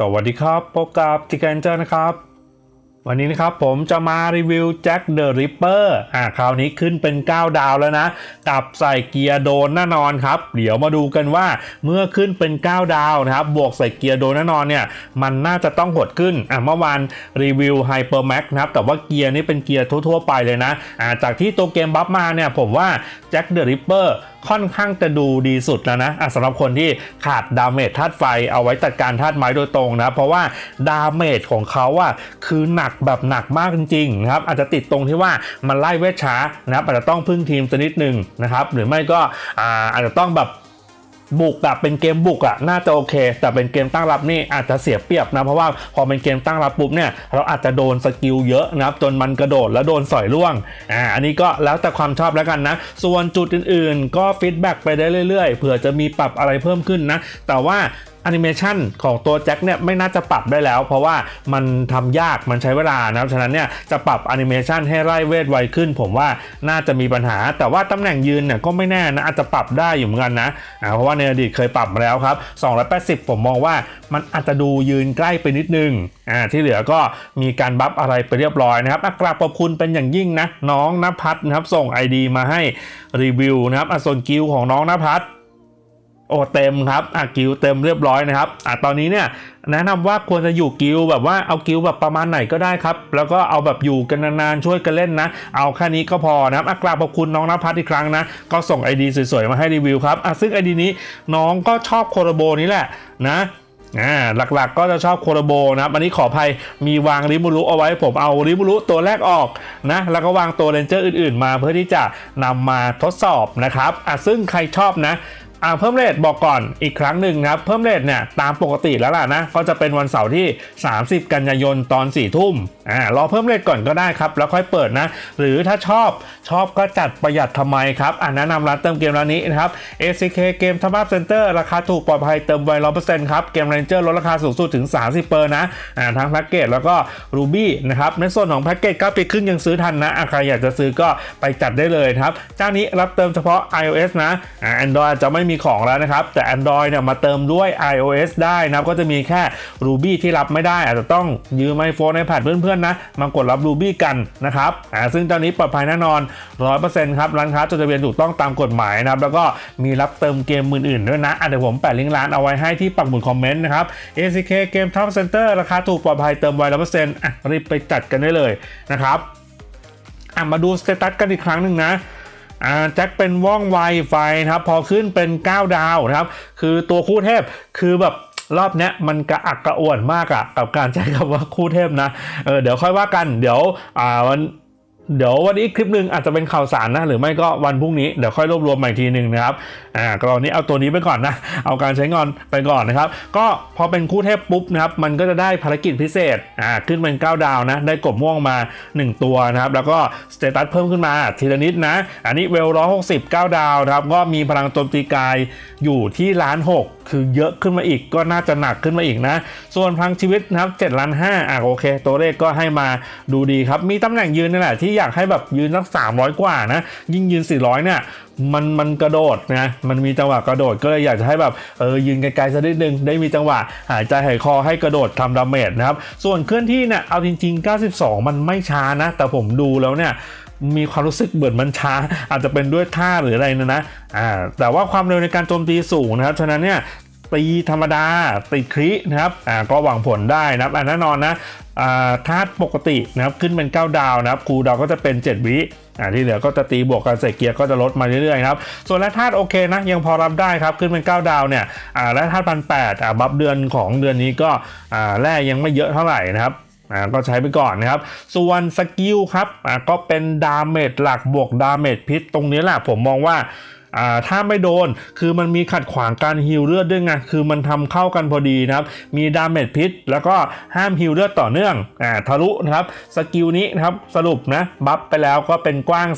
สวัสดีครับ พบกับจิกเกนเจอร์นะครับ วันนี้นะครับผมจะมารีวิวแจ็คเดอะริปเปอร์อ่าคราวนี้ขึ้นเป็น 9 ดาวแล้วนะ กับใส่เกียร์โดนแน่นอนครับ เดี๋ยวมาดูกันว่าเมื่อขึ้นเป็น 9 ดาวนะครับ บวกใส่เกียร์โดนแน่นอนเนี่ย มันน่าจะต้องหดขึ้นอ่าเมื่อวานรีวิวไฮเปอร์แม็กนะครับ แต่ว่าเกียร์นี่เป็นเกียร์ทั่วๆไปเลยนะอ่าจากที่ตัวเกมบัฟมาเนี่ยผมว่าแจ็คเดอะริปเปอร์ ค่อนข้างจะดูดีสุดแล้วนะะสำหรับคนที่ขาดดาเมจธาตุไฟเอาไว้จัดการธาตุไม้โดยตรงนะ เพราะว่าดาเมจของเขาอะคือหนักแบบหนักมากจริงๆนะครับอาจจะติดตรงที่ว่ามันไล่เวทช้านะครับอาจจะต้องพึ่งทีมสักนิดหนึ่งนะครับหรือไม่ก็อาจจะต้องแบบ บุกแบบเป็นเกมบุกอะน่าจะโอเค แต่เป็นเกมตั้งรับนี่อาจจะเสียเปรียบนะ เพราะว่าพอเป็นเกมตั้งรับปุ๊บเนี่ยเราอาจจะโดนสกิลเยอะนะครับจนมันกระโดดแล้วโดนสอยล่วงอ่าอันนี้ก็แล้วแต่ความชอบแล้วกันนะ ส่วนจุดอื่นๆ ก็ฟีดแบ็กไปได้เรื่อยๆเผื่อจะมีปรับอะไรเพิ่มขึ้นนะแต่ว่า อนิเมชันของตัวแจ็คเนี่ยไม่น่าจะปรับได้แล้ว เพราะว่ามันทำยากมันใช้เวลานะครับฉะนั้นเนี่ยจะปรับแอนิเมชันให้ไล่เวทไวขึ้น ผมว่าน่าจะมีปัญหา แต่ว่าตำแหน่งยืนเนี่ยก็ไม่แน่นะอาจจะปรับได้อยู่เหมือนกันนะเพราะว่าในอดีตเคยปรับมาแล้วครับ 280 ผมมองว่ามันอาจจะดูยืนใกล้ไปนิดนึงอ่าที่เหลือก็มีการบัฟอะไรไปเรียบร้อยนะครับอกราบขอบคุณเป็นอย่างยิ่งนะน้องนภัสนะครับส่ง ID มาให้รีวิวนะครับอส่วนกิลของน้องนภัส โอ้เต็มครับอะกิลเต็มเรียบร้อยนะครับอะตอนนี้เนี่ยแนะนำว่าควรจะอยู่กิลแบบว่าเอากิลแบบประมาณไหนก็ได้ครับ แล้วก็เอาแบบอยู่กันนานๆช่วยกันเล่นนะ เอาแค่นี้ก็พอนะครับอะกราบขอบคุณน้องนภัสอีกครั้งนะ ก็ส่งไอ ID สวยๆมาให้รีวิวครับอะซึ่งไอ ID นี้น้องก็ชอบโคโรโบนี้แหละนะอ่าหลักๆก็จะชอบโคโรโบนะครับอันนี้ขออภัยมีวางริมูรุเอาไว้ผมเอาริมูรุตัวแรกออกนะแล้วก็วางตัวเรนเจอร์อื่นๆ มาเพื่อที่จะนำมาทดสอบนะครับอะซึ่งใครชอบนะ อ่าเพิ่มเลทบอกก่อนอีกครั้งหนึ่งนะครับ เพิ่มเลทเนี่ยตามปกติแล้วล่ะนะ ก็จะเป็นวันเสาร์ที่ 30 กันยายนตอน4ทุ่มอ่ารอเพิ่มเลทก่อนก็ได้ครับ แล้วค่อยเปิดนะ หรือถ้าชอบชอบก็จัดประหยัดทำไมครับอ่าแนะนำร้านเติมเกมร้านนี้นะครับ ACK เกมทับอัพเซ็นเตอร์ราคาถูกปลอดภัยเติมไวร้อยเปอร์เซ็นต์ครับ เกมเรนเจอร์ลดราคาสูงสุดถึง 30เปอร์นะอ่าทั้งแพ็กเกจแล้วก็รูบี้นะครับในส่วนของแพ็กเกจ9ปีครึ่งยังซื้อทันนะใครอยากจะซื้อก็ไปจัดได้เลยครับเจ้านี้รับเติมเฉพาะ iOS นะอ่า Android จะไม่มีของแล้วนะครับ แต่ Android เนี่ยมาเติมด้วย iOS ได้นะครับก็จะมีแค่ Ruby ที่รับไม่ได้ อาจจะต้องยืม iPhone iPad เพื่อนๆนะมากดรับ Ruby กันนะครับอ่าซึ่งเจ้านี้ปลอดภัยแน่นอน 100%ครับร้านค้าจดทะเบียนถูกต้องตามกฎหมายนะครับแล้วก็มีรับเติมเกมอื่นๆด้วยนะอะเดี๋ยวผมแปะลิงก์ร้านเอาไว้ให้ที่ปักหมุดคอมเมนต์นะครับ ACK เกม Top Center ราคาถูกปลอดภัยเติมไว100%อะรีบไปจัดกันได้เลยนะครับอะมาดูสเตตัสกันอีกครั้งหนึ่งนะ แจ็คเป็นว่องไวไฟนะครับ พอขึ้นเป็น 9 ดาวนะครับ คือตัวคู่เทพคือแบบรอบเนี้ยมันกระอักกระอ่วนมากอะกับการใช้คำว่าคู่เทพนะเออเดี๋ยวค่อยว่ากันเดี๋ยวอ่าวัน เดี๋ยววันนี้คลิปหนึ่งอาจจะเป็นข่าวสารนะ หรือไม่ก็วันพรุ่งนี้ เดี๋ยวค่อยรวบรวมใหม่ทีหนึ่งนะครับอ่าก็ตอนนี้เอาตัวนี้ไปก่อนนะ เอาการใช้งานไปก่อนนะครับ ก็พอเป็นคู่เทพปุ๊บนะครับ มันก็จะได้ภารกิจพิเศษอ่าขึ้นเป็น 9 ดาวนะ ได้กบม่วงมา 1 ตัวนะครับ แล้วก็สเตตัสเพิ่มขึ้นมาทีละนิดนะ อันนี้เวลร้อยหกสิบเก้าดาวนะครับก็มีพลังโจมตีกายอยู่ที่ล้านหกคือเยอะขึ้นมาอีกก็น่าจะหนักขึ้นมาอีกนะ ส่วนพลังชีวิตนะครับ7ล้านห้าอะโอเค ตัวเลขก็ให้มาดูดีครับมีตำแหน่งยืนนี่แหละที่อยากให้แบบยืนสัก 300 กว่านะ ยิ่งยืน 400 เนี่ยมันมันกระโดดนะ มันมีจังหวะกระโดดก็เลยอยากจะให้แบบเออยืนไกลๆสักนิดนึงได้มีจังหวะหายใจหายคอให้กระโดดทำดาเมจนะครับ ส่วนเคลื่อนที่เนี่ยเอาจริง ๆ 92 มันไม่ช้านะ แต่ผมดูแล้วเนี่ยมีความรู้สึกเหมือนมันช้า อาจจะเป็นด้วยท่าหรืออะไรนะนะอ่าแต่ว่าความเร็วในการโจมตีสูงนะครับฉะนั้นเนี่ยตีธรรมดาตีครินะครับอ่าก็หวังผลได้นะครับแน่นอนนะ ธาตุปกตินะครับขึ้นเป็น 9 ดาวนะครับครูดาวก็จะเป็น 7 วิอ่าที่เหลือก็จะตีบวกกันใส่เกียร์ก็จะลดมาเรื่อยๆครับส่วนแร่ธาตุโอเคนะยังพอรับได้ครับขึ้นเป็น 9 ดาวเนี่ยอ่าแร่ธาตุพันแปดอ่าบัฟเดือนของเดือนนี้ก็อ่าแร่ยังไม่เยอะเท่าไหร่นะครับอ่าก็ใช้ไปก่อนนะครับ ส่วนสกิลครับอ่าก็เป็นดาเมจหลักบวกดาเมจพิษตรงนี้แหละผมมองว่า อ่าถ้าไม่โดนคือมันมีขัดขวางการฮิลเลือดด้วยไงคือมันทำเข้ากันพอดีนะครับ มีดาเมจพิษ แล้วก็ห้ามฮิลเลือดต่อเนื่องอ่าทะลุนะครับสกิลนี้นะครับสรุปนะบัฟไปแล้วก็เป็นกว้าง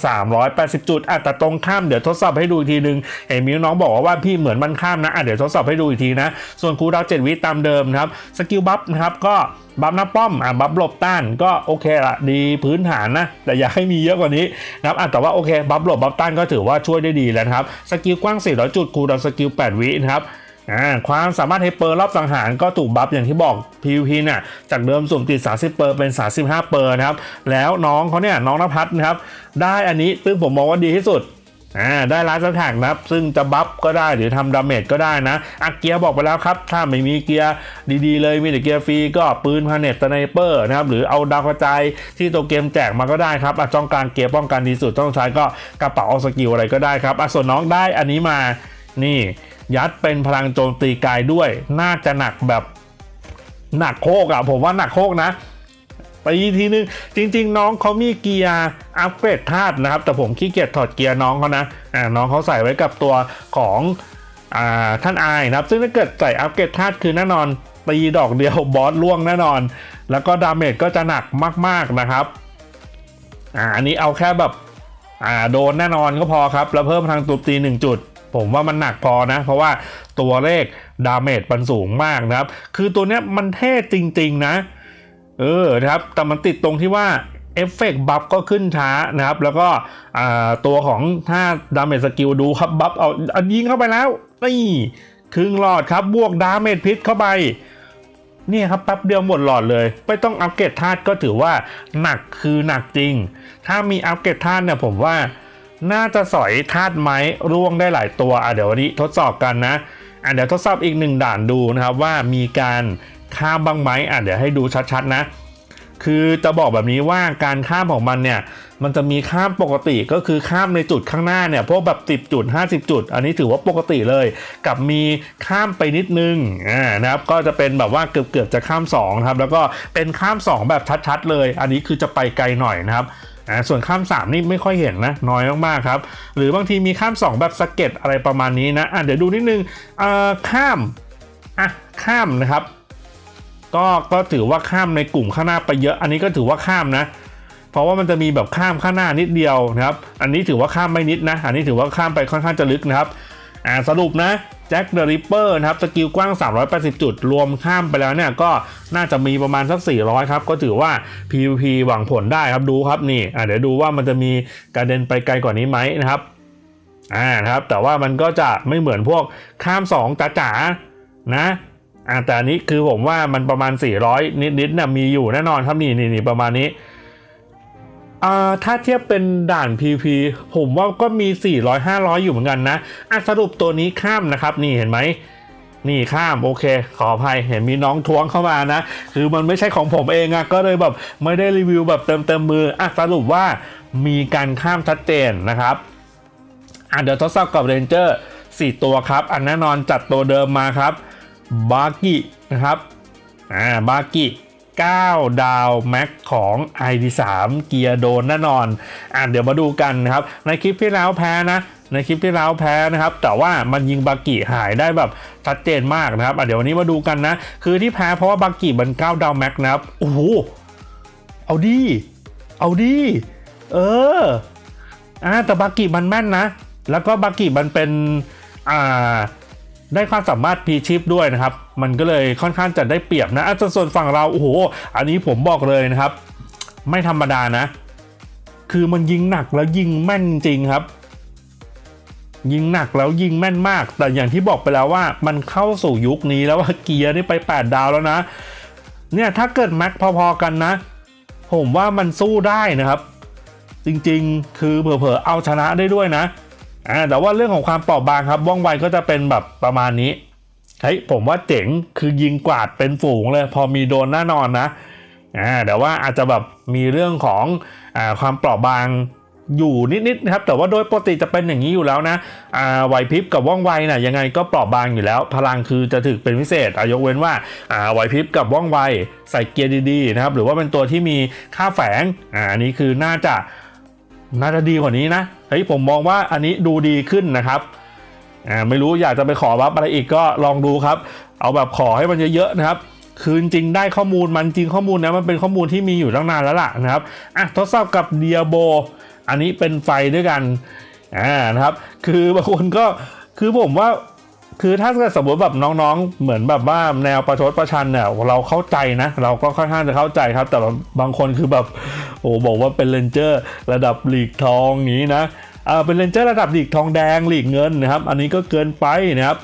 380 จุดอะแต่ตรงข้ามเดี๋ยวทดสอบให้ดูอีกทีนึงเห็นมีน้องบอกว่าพี่เหมือนมันข้ามนะอะเดี๋ยวทดสอบให้ดูอีกทีนะ ส่วนคูดาวน์7วิตามเดิมนะครับสกิลบัฟนะครับก็บัฟหน้าป้อมอะบัฟหลบต้านก็โอเคละดีพื้นฐานนะแต่อยากให้มีเยอะกว่านี้นะครับอะแต่ว่าโอเคบัฟหลบบัฟต้านก็ถือว่าช่วยได้ดีแล้วนะครับสกิลกว้าง 400 จุดคูลดาวน์สกิล 8 วินะครับความสามารถไฮเปอร์รอบสังหารก็ถูกบัฟอย่างที่บอก PVP เนี่ยจากเดิมสุ่มติด 30 เปอร์เป็น 35 เปอร์นะครับแล้วน้องเขาเนี่ยน้องนภัสนะครับได้อันนี้ซึ่งผมมองว่าดีที่สุด อ่าได้ลานสแท็กนะครับ ซึ่งจะบัฟก็ได้หรือทำดาเมจก็ได้นะอักเกียร์บอกไปแล้วครับ ถ้าไม่มีเกียร์ดีๆเลยมีแต่เกียร์ฟรีก็ปืนพาเนตสไนเปอร์นะครับ หรือเอาดาวกระจายที่ตัวเกมแจกมาก็ได้ครับอะจ้องกลางเกียร์ป้องกันดีสุดต้องใช้ก็กระเป๋าสกิลอะไรก็ได้ครับอะส่วนน้องได้อันนี้มานี่ยัดเป็นพลังโจมตีกายด้วย น่าจะหนักแบบหนักโคกอะผมว่าหนักโคกนะ ไปอีทีนึง จริง ๆ น้องเขามีเกียร์อัปเกรดธาตุนะครับ แต่ผมขี้เกียจถอดเกียร์น้องเขานะอ่าน้องเขาใส่ไว้กับตัวของอ่าท่านอายนะครับ ซึ่งถ้าเกิดใส่อัปเกรดธาตุคือแน่นอนตีดอกเดียวบอสล่วงแน่นอน แล้วก็ดาเมจก็จะหนักมากๆนะครับอ่าอันนี้เอาแค่แบบอ่าโดนแน่นอนก็พอครับ แล้วเพิ่มพลังตุบตีหนึ่งจุด ผมว่ามันหนักพอนะ เพราะว่าตัวเลขดาเมจมันสูงมากนะครับ คือตัวเนี้ยมันเท่จริง ๆ นะ เออนะครับแต่มันติดตรงที่ว่าเอฟเฟกต์บัฟก็ขึ้นช้านะครับ แล้วก็ตัวของถ้าดาเมจสกิลดูครับบัฟเอาเอายิงเข้าไปแล้วนี่ครึ่งหลอดครับบวกดาเมจพิษเข้าไปนี่ครับแป๊บเดียวหมดหลอดเลย ไม่ต้องอัปเกรดธาตุก็ถือว่าหนักคือหนักจริง ถ้ามีอัปเกรดธาตุเนี่ยผมว่าน่าจะสอยธาตุไม้ร่วงได้หลายตัวอะเดี๋ยววันนี้ทดสอบกันนะอะเดี๋ยวทดสอบอีกหนึ่งด่านดูนะครับว่ามีการ ข้ามบ้างไหมอะเดี๋ยวให้ดูชัดๆนะ คือจะบอกแบบนี้ว่าการข้ามของมันเนี่ย มันจะมีข้ามปกติก็คือข้ามในจุดข้างหน้าเนี่ยพวกแบบ 10 จุด 50 จุด อันนี้ถือว่าปกติเลย กับมีข้ามไปนิดนึงอ่านะครับก็จะเป็นแบบว่าเกือบๆจะข้าม2ครับแล้วก็เป็นข้าม 2 แบบชัดๆเลย อันนี้คือจะไปไกลหน่อยนะครับอ่าส่วนข้าม 3 นี่ไม่ค่อยเห็นนะ น้อยมากๆครับ หรือบางทีมีข้าม 2 แบบสะเก็ดอะไรประมาณนี้นะอะเดี๋ยวดูนิดนึงอ่อข้ามอะข้ามนะครับ ก็ก็ถือว่าข้ามในกลุ่มข้างหน้าไปเยอะ อันนี้ก็ถือว่าข้ามนะ เพราะว่ามันจะมีแบบข้ามข้างหน้านิดเดียวนะครับ อันนี้ถือว่าข้ามไม่นิดนะ อันนี้ถือว่าข้ามไปค่อนข้างจะลึกนะครับอ่าสรุปนะแจ็คเดอะริปเปอร์นะครับ สกิลกว้าง 380 จุด รวมข้ามไปแล้วเนี่ยก็น่าจะมีประมาณสัก 400 ครับ ก็ถือว่า PVP หวังผลได้ครับดูครับนี่อ่าเดี๋ยวดูว่ามันจะมีการเดินไปไกลกว่านี้ไหมนะครับอ่านะครับแต่ว่ามันก็จะไม่เหมือนพวกข้าม 2จ๋าๆนะ อ่าแต่อันนี้คือผมว่ามันประมาณ 400 นิดๆนะมีอยู่แน่นอนครับนี่นี่ประมาณนี้อ่าถ้าเทียบเป็นด่าน PP ผมว่าก็มี 400 500 อยู่เหมือนกันนะอะสรุปตัวนี้ข้ามนะครับ นี่เห็นไหมนี่ข้ามโอเค ขออภัยเห็นมีน้องท้วงเข้ามานะ คือมันไม่ใช่ของผมเองอะก็เลยแบบไม่ได้รีวิวแบบเต็มเต็มมืออะสรุปว่ามีการข้ามชัดเจนนะครับอะเดี๋ยวทดสอบกับเรนเจอร์4ตัวครับ อันแน่นอนจัดตัวเดิมมาครับ บากินะครับอ่าบากิ9 ดาวแม็กของ ID3 เกียร์โดนแน่นอน อะเดี๋ยวมาดูกันนะครับ ในคลิปที่แล้วแพ้นะ ในคลิปที่แล้วแพ้นะครับ แต่ว่ามันยิงบากิหายได้แบบชัดเจนมากนะครับอะเดี๋ยววันนี้มาดูกันนะ คือที่แพ้เพราะว่าบากิมัน9 ดาวแม็กนะครับ โอ้โห เอาดี เอาดี เออ อ่าแต่บากิมันแม่นนะ แล้วก็บากิมันเป็น อ่า ได้ความสามารถพีชิปด้วยนะครับ มันก็เลยค่อนข้างจะได้เปรียบนะอะส่วนส่วนฝั่งเรา โอ้โห อันนี้ผมบอกเลยนะครับ ไม่ธรรมดานะ คือมันยิงหนักแล้วยิงแม่นจริงครับ ยิงหนักแล้วยิงแม่นมาก แต่อย่างที่บอกไปแล้วว่า มันเข้าสู่ยุคนี้แล้วว่าเกียร์นี่ไป 8 ดาวแล้วนะ เนี่ยถ้าเกิดแม็กพอๆกันนะ ผมว่ามันสู้ได้นะครับ จริงๆ คือเผลอๆเอาชนะได้ด้วยนะ อ่าแต่ว่าเรื่องของความเปราะบางครับว่องไวก็จะเป็นแบบประมาณนี้เฮ้ยผมว่าเจ๋งคือยิงกวาดเป็นฝูงเลย พอมีโดนแน่นอนนะอ่าแต่ว่าอาจจะแบบมีเรื่องของอ่าความเปราะบางอยู่นิดๆนะครับแต่ว่าโดยปกติจะเป็นอย่างนี้อยู่แล้วนะอ่าไหวพริบกับว่องไวน่ะยังไงก็เปราะบางอยู่แล้ว พลังคือจะถึกเป็นพิเศษอายกเว้นว่าอ่าไหวพริบกับว่องไวใส่เกียร์ดีๆนะครับหรือว่าเป็นตัวที่มีค่าแฝงอ่าอันนี้คือน่าจะ น่าจะดีกว่านี้นะเฮ้ยผมมองว่าอันนี้ดูดีขึ้นนะครับอ่าไม่รู้อยากจะไปขอรับอะไรอีกก็ลองดูครับ เอาแบบขอให้มันเยอะๆนะครับคือจริงได้ข้อมูลมันจริงข้อมูลนะมันเป็นข้อมูลที่มีอยู่ตั้งนานแล้วล่ะนะครับอะทดสอบกับเดียโบอันนี้เป็นไฟด้วยกันอ่านะครับ คือบางคนก็คือผมว่า คือถ้าเกิดสมมติแบบน้องๆ เหมือนแบบว่าแนวประชดประชันเนี่ยเราเข้าใจนะ เราก็ค่อนข้างจะเข้าใจครับ แต่บางคนคือแบบโอ้บอกว่าเป็นเลนเจอร์ ระดับหลีกทองนี้นะเออเป็นเลนเจอร์ระดับหลีกทองแดงหลีกเงินนะครับ อันนี้ก็เกินไปนะครับ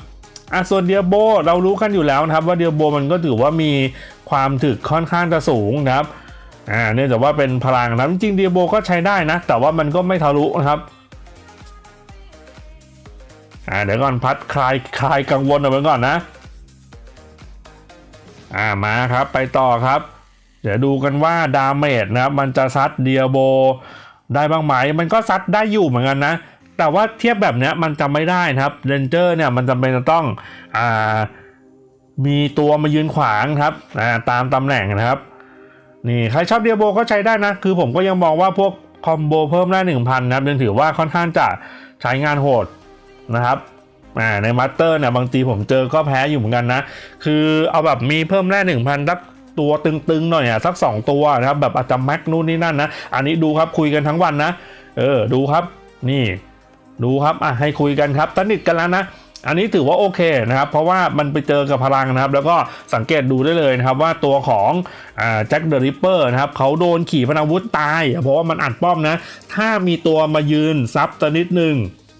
อะส่วนเดียโบเรารู้กันอยู่แล้วนะครับ ว่าเดียโบมันก็ถือว่ามีความถึกค่อนข้างจะสูงนะครับอ่าเนื่องจากว่าเป็นพลังนะจริงเดียโบก็ใช้ได้นะ แต่ว่ามันก็ไม่ทะลุนะครับ อ่าเดี๋ยวก่อนพัดคลายคลายกังวลเอาไว้ก่อนนะ อ่ามาครับไปต่อครับ เดี๋ยวดูกันว่าดาเมจนะครับมันจะซัดเดียโบได้บ้างไหมมันก็ซัดได้อยู่เหมือนกันนะ แต่ว่าเทียบแบบเนี้ยมันจะไม่ได้นะครับเรนเจอร์เนี่ยมันจำเป็นจะต้องอ่ามีตัวมายืนขวางครับอ่าตามตำแหน่งนะครับนี่ใครชอบเดียโบก็ใช้ได้นะ คือผมก็ยังมองว่าพวกคอมโบเพิ่มได้ 1000 นะครับยังถือว่าค่อนข้างจะใช้งานโหด นะครับอ่าในมัตเตอร์เนี่ยบางทีผมเจอก็แพ้อยู่เหมือนกันนะ คือเอาแบบมีเพิ่มแร่1000สักตัวตึงๆหน่อยอะสัก 2 ตัวนะครับแบบอาจจะแม็กนู่นนี่นั่นนะอันนี้ดูครับคุยกันทั้งวันนะ เออดูครับนี่ดูครับอะให้คุยกันครับสนิทกันแล้วนะอันนี้ถือว่าโอเคนะครับ เพราะว่ามันไปเจอกับพลังนะครับ แล้วก็สังเกตดูได้เลยนะครับว่าตัวของแจ็คเดอะริปเปอร์นะครับเขาโดนขี่พนาวุธตาย เพราะว่ามันอัดป้อมนะ ถ้ามีตัวมายืนซับตันิดนึง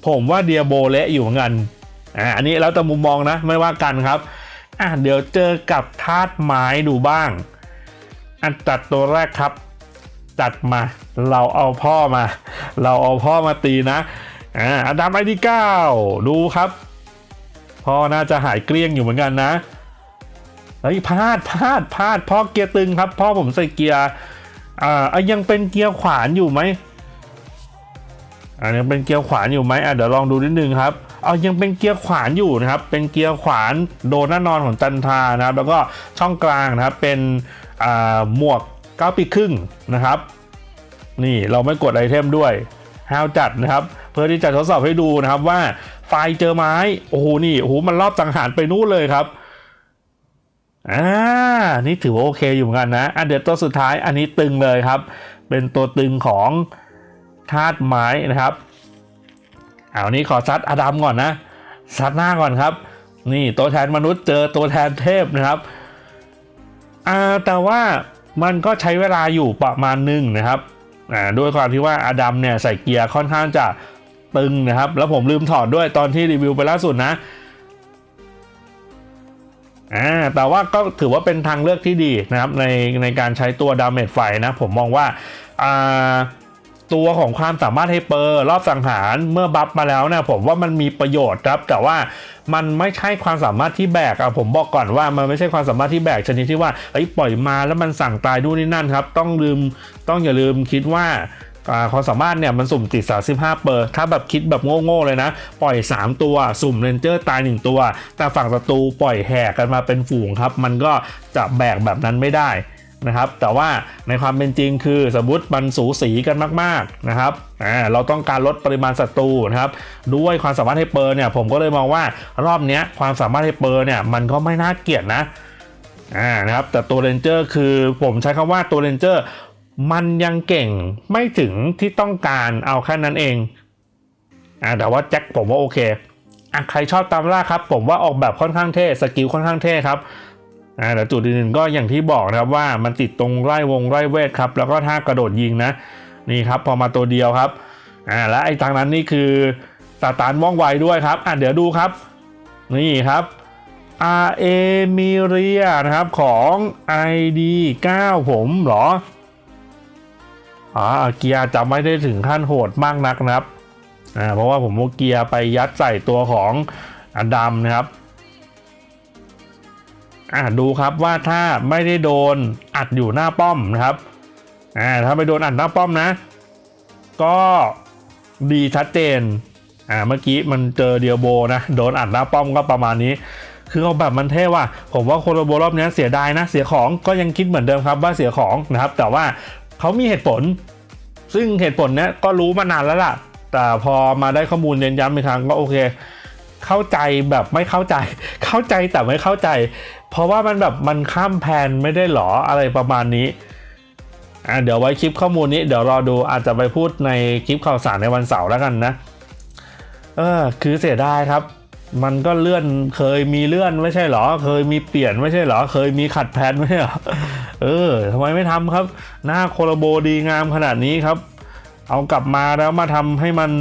ผมว่าเดียโบเละอยู่เหมือนกันอ่าอันนี้แล้วแต่มุมมองนะไม่ว่ากันครับอะเดี๋ยวเจอกับธาตุไม้ดูบ้าง อันตัดตัวแรกครับ จัดมา เราเอาพ่อมา เราเอาพ่อมาตีนะอ่าอดัมไอดีเก้าดูครับ พ่อน่าจะหายเกลี้ยงอยู่เหมือนกันนะเฮ้ยพลาดพลาดพลาดพ่อเกียร์ตึงครับ พ่อผมใส่เกียร์อ่าอะยังเป็นเกียร์ขวานอยู่ไหม อ่ายังเป็นเกียร์ขวานอยู่ไหมอะเดี๋ยวลองดูนิดนึงครับ เอายังเป็นเกียร์ขวานอยู่นะครับ เป็นเกียร์ขวานโดนแน่นอนของจันทานะครับ แล้วก็ช่องกลางนะครับเป็นหมวกเก้าปีครึ่งนะครับ นี่เราไม่กดไอเทมด้วยห้าวจัดนะครับ เพื่อที่จะทดสอบให้ดูนะครับว่าไฟเจอไม้โอ้โหนี่โอ้โหมันรอบสังหารไปนู่นเลยครับอ่านี่ถือว่าโอเคอยู่เหมือนกันนะอันเดี๋ยวตัวสุดท้ายอันนี้ตึงเลยครับ เป็นตัวตึงของ ธาตุไม้นะครับเอานี้ขอซัดอดัมก่อนนะซัดหน้าก่อนครับ นี่ตัวแทนมนุษย์เจอตัวแทนเทพนะครับอ่าแต่ว่ามันก็ใช้เวลาอยู่ประมาณหนึ่งนะครับอ่าด้วยความที่ว่าอดัมเนี่ยใส่เกียร์ค่อนข้างจะตึงนะครับ แล้วผมลืมถอดด้วยตอนที่รีวิวไปล่าสุดนะอ่าแต่ว่าก็ถือว่าเป็นทางเลือกที่ดีนะครับในในการใช้ตัวดาเมจไฟนะ ผมมองว่าอ่า ตัวของความสามารถให้เปอร์รอบสังหารเมื่อบัฟมาแล้วเนี่ยผมว่ามันมีประโยชน์ครับ แต่ว่ามันไม่ใช่ความสามารถที่แบกอะผมบอกก่อนว่ามันไม่ใช่ความสามารถที่แบกชนิดที่ว่าไอ้ปล่อยมาแล้วมันสั่งตายดูนนี่นั่นครับ ต้องลืมต้องอย่าลืมคิดว่าความสามารถเนี่ยมันสุ่มติด 35 เปอร์ ถ้าแบบคิดแบบโง่ๆเลยนะ ปล่อย 3 ตัวสุ่มเรนเจอร์ตาย 1 ตัว แต่ฝั่งศัตรูปล่อยแห่กันมาเป็นฝูงครับ มันก็จะแบกแบบนั้นไม่ได้ นะครับแต่ว่าในความเป็นจริงคือสมมติมันสูสีกันมากๆนะครับอ่าเราต้องการลดปริมาณศัตรูนะครับด้วยความสามารถให้เปอร์เนี่ยผมก็เลยมองว่ารอบนี้ความสามารถให้เปอร์เนี่ยมันก็ไม่น่าเกลียดนะอ่านะครับแต่ตัวเรนเจอร์คือผมใช้คำว่าตัวเรนเจอร์มันยังเก่งไม่ถึงที่ต้องการเอาแค่นั้นเองอ่าแต่ว่าแจ็คผมว่าโอเคอะใครชอบตามล่าครับ ผมว่าออกแบบค่อนข้างเท่สกิลค่อนข้างเท่ครับ อ่าแต่จุดอื่นๆก็อย่างที่บอกนะครับว่ามันติดตรงไร่วงไร่เวทครับ แล้วก็ท่ากระโดดยิงนะนี่ครับพอมาตัวเดียวครับอ่าและไอ้ทางนั้นนี่คือสตาร์ว่องไวด้วยครับอะเดี๋ยวดูครับ นี่ครับ R A มิเรียนะครับของ ID 9 ผมเหรออ๋อเกียร์จะไม่ได้ถึงขั้นโหดมากนักนะครับอ่าเพราะว่าผมเอาเกียร์ไปยัดใส่ตัวของอดัมนะครับ อ่าดูครับว่าถ้าไม่ได้โดนอัดอยู่หน้าป้อมนะครับอ่าถ้าไม่โดนอัดหน้าป้อมนะ ก็ดีชัดเจนอ่าเมื่อกี้มันเจอเดียโบนะโดนอัดหน้าป้อมก็ประมาณนี้ คือเอาแบบมันเท่ว่ะผมว่าโคโรโบรอบนี้เสียดายนะเสียของก็ยังคิดเหมือนเดิมครับว่าเสียของนะครับ แต่ว่าเขามีเหตุผล ซึ่งเหตุผลเนี้ยก็รู้มานานแล้วล่ะ แต่พอมาได้ข้อมูลเน้นย้ำอีกครั้งก็โอเค เข้าใจแบบไม่เข้าใจ เข้าใจแต่ไม่เข้าใจ เพราะว่ามันแบบมันข้ามแผนไม่ได้หรออะไรประมาณนี้อ่าเดี๋ยวไว้คลิปข้อมูลนี้เดี๋ยวรอดูอาจจะไปพูดในคลิปข่าวสารในวันเสาร์แล้วกันนะ เออคือเสียดายครับ มันก็เลื่อนเคยมีเลื่อนไม่ใช่หรอ เคยมีเปลี่ยนไม่ใช่หรอ เคยมีขัดแพนไม่ใช่หรอเออทำไมไม่ทำครับ หน้าโคโลโบดีงามขนาดนี้ครับ เอากลับมาแล้วมาทำให้มัน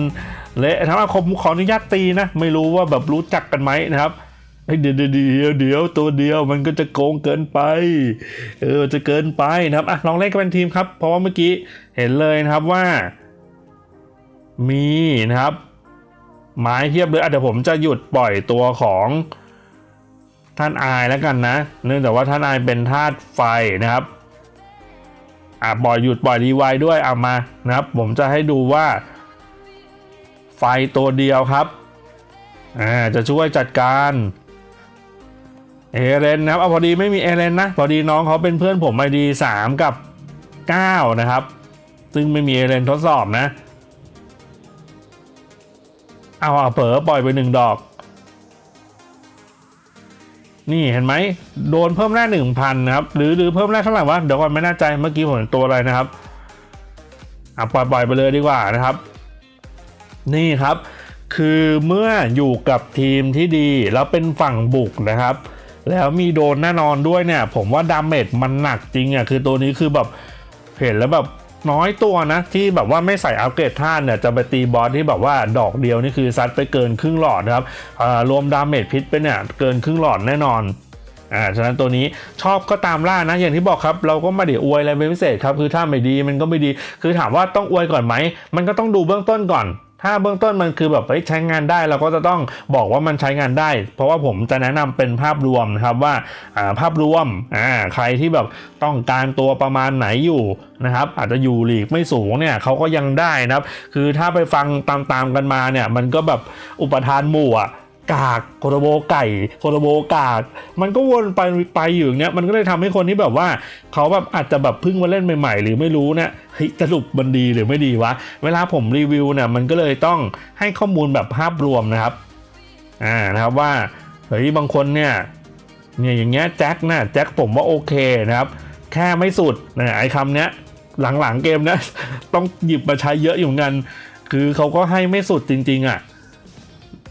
เละทำอาคมขออนุญาตตีนะ ไม่รู้ว่าแบบรู้จักกันไหมนะครับ เดี๋ยวเดี๋ยวเดี๋ยวตัวเดียวมันก็จะโกงเกินไป เออจะเกินไปนะครับอะลองเล่นกันเป็นทีมครับ เพราะว่าเมื่อกี้เห็นเลยนะครับว่า มีนะครับ ไม้เทียบเลยอะเดี๋ยวผมจะหยุดปล่อยตัวของท่านอายแล้วกันนะ เนื่องจากว่าท่านอายเป็นธาตุไฟนะครับอะปล่อยหยุดปล่อยรีไวด้วยเอามานะครับ ผมจะให้ดูว่า ไฟตัวเดียวครับอ่าจะช่วยจัดการ เอเลนนะครับเอาพอดีไม่มีเอเลนนะ พอดีน้องเขาเป็นเพื่อนผมไอดีสามกับ9นะครับ ซึ่งไม่มีเอเลนทดสอบนะ เอาเอาเผลอปล่อยไปหนึ่งดอก นี่เห็นไหม โดนเพิ่มแรกหนึ่งพันนะครับ หรือหรือเพิ่มแรกเท่าไหร่วะ เดี๋ยวก่อนไม่แน่ใจเมื่อกี้ผมเห็นตัวอะไรนะครับเอะปล่อยปล่อยไปเลยดีกว่านะครับ นี่ครับ คือเมื่ออยู่กับทีมที่ดีแล้วเป็นฝั่งบุกนะครับ แล้วมีโดนแน่นอนด้วยเนี่ย ผมว่าดาเมจมันหนักจริงอะคือตัวนี้คือแบบเห็นแล้วแบบน้อยตัวนะ ที่แบบว่าไม่ใส่อัปเกรดท่านเนี่ย จะไปตีบอสที่แบบว่าดอกเดียวนี่คือซัดไปเกินครึ่งหลอดนะครับรวมดาเมจพิษไปเนี่ยเกินครึ่งหลอดแน่นอนอ่าฉะนั้นตัวนี้ชอบก็ตามล่านะ อย่างที่บอกครับเราก็ไมาเดี๋ยวอวยอะไรเป็นพิเศษครับคือถ้าไม่ดีมันก็ไม่ดี คือถามว่าต้องอวยก่อนไหมมันก็ต้องดูเบื้องต้นก่อนถ้าเบื้องต้นมันคือแบบใช้งานได้เราก็จะต้องบอกว่ามันใช้งานได้ เพราะว่าผมจะแนะนำเป็นภาพรวมนะครับว่าภาพรวมใครที่แบบต้องการตัวประมาณไหนอยู่นะครับ อาจจะอยู่หลีกไม่สูงเนี่ยเขาก็ยังได้นะครับ คือถ้าไปฟังตามๆกันมาเนี่ยมันก็แบบอุปทานหมู่อะ กากโคโรโบไก่โคโรโบกาก มันก็วนไปไปอยู่อย่างเงี้ยมันก็เลยทำให้คนที่แบบว่า เขาแบบอาจจะแบบเพิ่งมาเล่นใหม่ๆ หรือไม่รู้เนี่ยเฮ้ยสรุปมันดีหรือไม่ดีวะ เวลาผมรีวิวเนี่ยมันก็เลยต้องให้ข้อมูลแบบภาพรวมนะครับอ่านะครับว่าเฮ้ยบางคนเนี่ยเนี่ยอย่างเงี้ยแจ็คนะแจ็คผมว่าโอเคนะครับ แค่ไม่สุดนะไอ้คำเนี้ยหลังๆเกมนะต้องหยิบมาใช้เยอะอยู่เหมือนกัน คือเขาก็ให้ไม่สุดจริง ๆอะ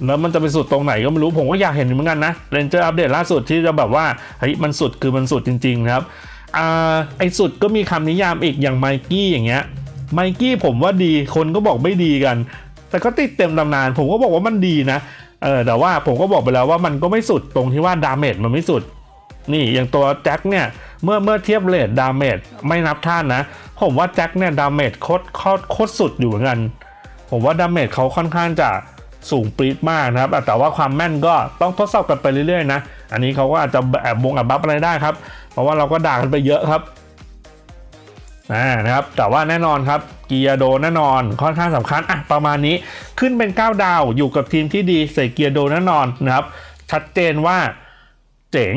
แล้วมันจะไปสุดตรงไหนก็ไม่รู้ผมก็อยากเห็นเหมือนกันนะเรนเจอร์อัปเดตล่าสุดที่จะแบบว่าเฮ้ยมันสุดคือมันสุดจริงๆครับอ่าไอสุดก็มีคำนิยามอีกอย่างไมกี้อย่างเงี้ยไมกี้ผมว่าดีคนก็บอกไม่ดีกัน แต่ก็ติดเต็มตำนาน ผมก็บอกว่ามันดีนะเออแต่ว่าผมก็บอกไปแล้วว่ามันก็ไม่สุดตรงที่ว่าดาเมจมันไม่สุด นี่อย่างตัวแจ็คเนี่ยเมื่อเมื่อเทียบเลทดาเมจไม่นับท่านนะ ผมว่าแจ็คเนี่ยดาเมจโคตรโคตรโคตรสุดอยู่เหมือนกัน ผมว่าดาเมจเขาค่อนข้างจะ สูงปรี๊ดมากนะครับ แต่ว่าความแม่นก็ต้องทดสอบกันไปเรื่อยๆนะ อันนี้เขาก็อาจจะแอบบงแอบบัฟอะไรได้ครับ เพราะว่าเราก็ด่ากันไปเยอะครับนะครับแต่ว่าแน่นอนครับเกียร์โดแน่นอนค่อนข้างสำคัญอะประมาณนี้ขึ้นเป็น 9 ดาวอยู่กับทีมที่ดีใส่เกียร์โดแน่นอนนะครับชัดเจนว่าเจ๋ง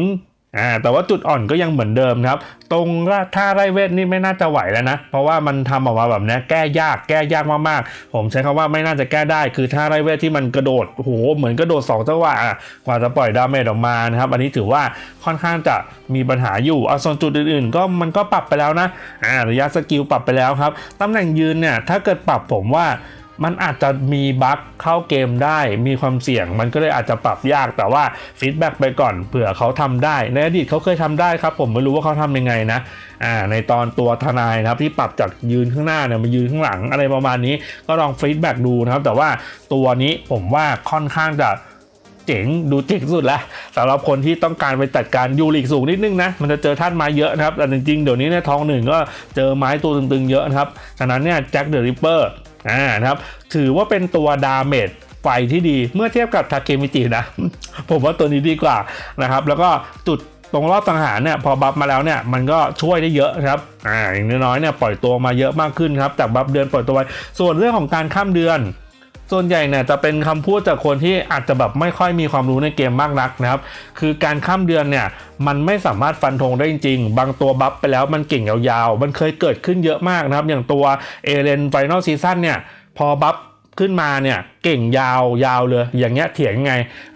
อ่าแต่ว่าจุดอ่อนก็ยังเหมือนเดิมครับ ตรงท่าไร่เวทนี่ไม่น่าจะไหวแล้วนะ เพราะว่ามันทำออกมาแบบนี้แก้ยากแก้ยากมากๆ ผมใช้คำว่าไม่น่าจะแก้ได้ คือท่าไร่เวทที่มันกระโดดโหเหมือนกระโดดสองจังหวะอะกว่าจะปล่อยดาเมจออกมานะครับ อันนี้ถือว่าค่อนข้างจะมีปัญหาอยู่เอาส่วนจุดอื่นๆ ก็มันก็ปรับไปแล้วนะอ่าระยะสกิลปรับไปแล้วครับตำแหน่งยืนเนี่ยถ้าเกิดปรับผมว่า มันอาจจะมีบั๊กเข้าเกมได้ มีความเสี่ยง มันก็เลยอาจจะปรับยาก แต่ว่าฟีดแบ็กไปก่อนเผื่อเขาทำได้ ในอดีตเขาเคยทำได้ครับ ผมไม่รู้ว่าเขาทำยังไงนะอ่าในตอนตัวทนายนะครับที่ปรับจากยืนข้างหน้าเนี่ยมายืนข้างหลังอะไรประมาณนี้ ก็ลองฟีดแบ็กดูนะครับ แต่ว่าตัวนี้ผมว่าค่อนข้างจะเจ๋งดูเจ๋งสุดแล้วสำหรับคนที่ต้องการไปจัดการยูริกสูงนิดนึงนะมันจะเจอท่านไม้เยอะนะครับแต่จริงๆเดี๋ยวนี้เนี่ยทองหนึ่งก็เจอไม้ตัวตึงๆเยอะนะครับฉะนั้นเนี่ยแจ็คเดอะริปเปอร์ อ่านะครับ ถือว่าเป็นตัวดาเมจไฟที่ดีเมื่อเทียบกับทาเคมิจินะ ผมว่าตัวนี้ดีกว่านะครับ แล้วก็จุดตรงรอบสังหารเนี่ยพอบัฟมาแล้วเนี่ยมันก็ช่วยได้เยอะครับอ่าอย่างน้อยๆเนี่ยปล่อยตัวมาเยอะมากขึ้นครับจากบัฟเดือนปล่อยตัวไว้ส่วนเรื่องของการข้ามเดือน ส่วนใหญ่เนี่ยจะเป็นคำพูดจากคนที่อาจจะแบบไม่ค่อยมีความรู้ในเกมมากนักนะครับ คือการข้ามเดือนเนี่ยมันไม่สามารถฟันธงได้จริงๆบางตัวบัฟไปแล้วมันเก่งยาวๆ มันเคยเกิดขึ้นเยอะมากนะครับ อย่างตัวเอเลนไฟนอลซีซั่นเนี่ยพอบัฟ ขึ้นมาเนี่ยเก่งยาวยาวเลยอย่างเงี้ยเถียงไง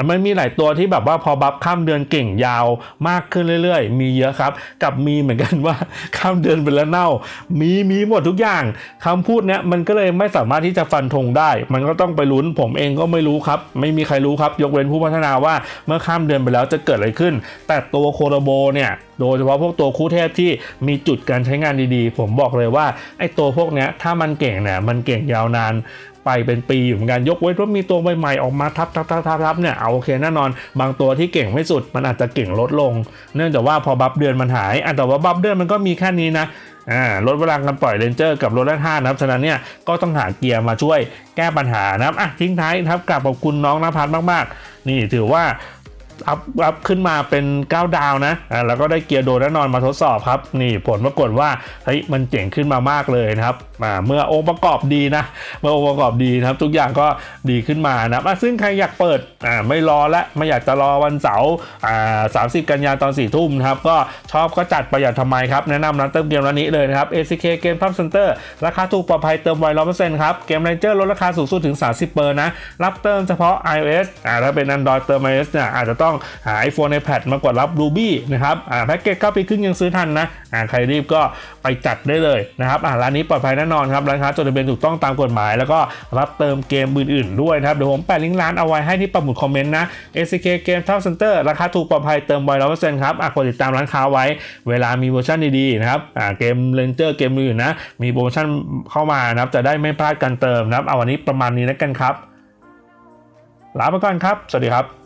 มันมีหลายตัวที่แบบว่าพอบัฟข้ามเดือนเก่งยาวมากขึ้นเรื่อยๆ มีเยอะครับ กับมีเหมือนกันว่าข้ามเดือนไปแล้วเน่า มีมีหมดทุกอย่างคำพูดเนี้ยมันก็เลยไม่สามารถที่จะฟันธงได้ มันก็ต้องไปลุ้นผมเองก็ไม่รู้ครับ ไม่มีใครรู้ครับ ยกเว้นผู้พัฒนาว่าเมื่อข้ามเดือนไปแล้วจะเกิดอะไรขึ้น แต่ตัวโคโรโบเนี่ยโดยเฉพาะพวกตัวคู่เทพที่มีจุดการใช้งานดีๆ ผมบอกเลยว่าไอ้ตัวพวกเนี้ยถ้ามันเก่งเนี่ยมันเก่งยาวนาน ไปเป็นปีอยู่เหมือนกันยกเว้นว่ามีตัวใหม่ๆออกมาทับทับทับทับทับเนี่ยเอาโอเคแน่นอน บางตัวที่เก่งไม่สุดมันอาจจะเก่งลดลง เนื่องจากว่าพอบัฟเดือนมันหายอะแต่ว่าบัฟเดือนมันก็มีแค่นี้นะอ่าลดเวลาการปล่อยเรนเจอร์กับรถแรกห้านะครับฉะนั้นเนี่ยก็ต้องหาเกียร์มาช่วยแก้ปัญหานะครับอะทิ้งท้ายครับกลับขอบคุณน้องนภัสมากๆ นี่ถือว่า อัพอัพขึ้นมาเป็น 9 ดาวนะอ่าแล้วก็ได้เกียร์โดแน่นอนมาทดสอบครับนี่ผลปรากฏว่าเฮ้ยมันเจ๋งขึ้นมามากเลยนะครับอ่าเมื่อองค์ประกอบดีนะ เมื่อองค์ประกอบดีนะครับ ทุกอย่างก็ดีขึ้นมานะซึ่งใครอยากเปิดอ่าไม่รอและไม่อยากจะรอวันเสาร์อ่าสามสิบกันยาตอน4ี่ทุ่มนะครับ ก็ชอบก็จัดประหยัดทำไมครับ แนะนำร้านเติมเกมร้านนี้เลยนะครับ ACK เกมพับเซ็นเตอร์ราคาถูกปลอดภัยเติมไวร้อยเปอร์เซ็นต์ครับ เกมเรนเจอร์ลดราคาสูงสุดถึง 30เปอร์นะ รับเติมเฉพาะ iOS อ่าถ้าเป็น Android เติม iOS เนี่ยอาจจะต้องหา iPhone iPad มากดรับ Ruby นะครับอ่าแพ็กเกจ9ปีครึ่งยังซื้อทันนะอ่าใครรีบก็ไปจัดได้เลยนะครับอ่าร้านนี้ปลอดภัยแน่นอนครับร้านค้าจดทะเบียนถูกต้องตามกฎหมาย แล้วก็รับเติมเกมอื่นๆด้วยนะครับเดี๋ยวผมแปะลิงก์ร้านเอาไว้ให้ที่ปักหมุดคอมเมนต์นะ ACK Game Top Center ราคาถูกปลอดภัยเติมไวร้อยเปอร์เซ็นต์ครับอะกดติดตามร้านค้าไว้ เวลามีเวอร์ชันดีๆนะครับอ่าเกมเลนเจอร์เกมอื่นนะมีโปรโมชั่นเข้ามานะครับจะได้ไม่พลาดการเติมนะครับเอาวันนี้ประมาณนี้แล้วกันครับลาไปก่อนครับ สวัสดีครับ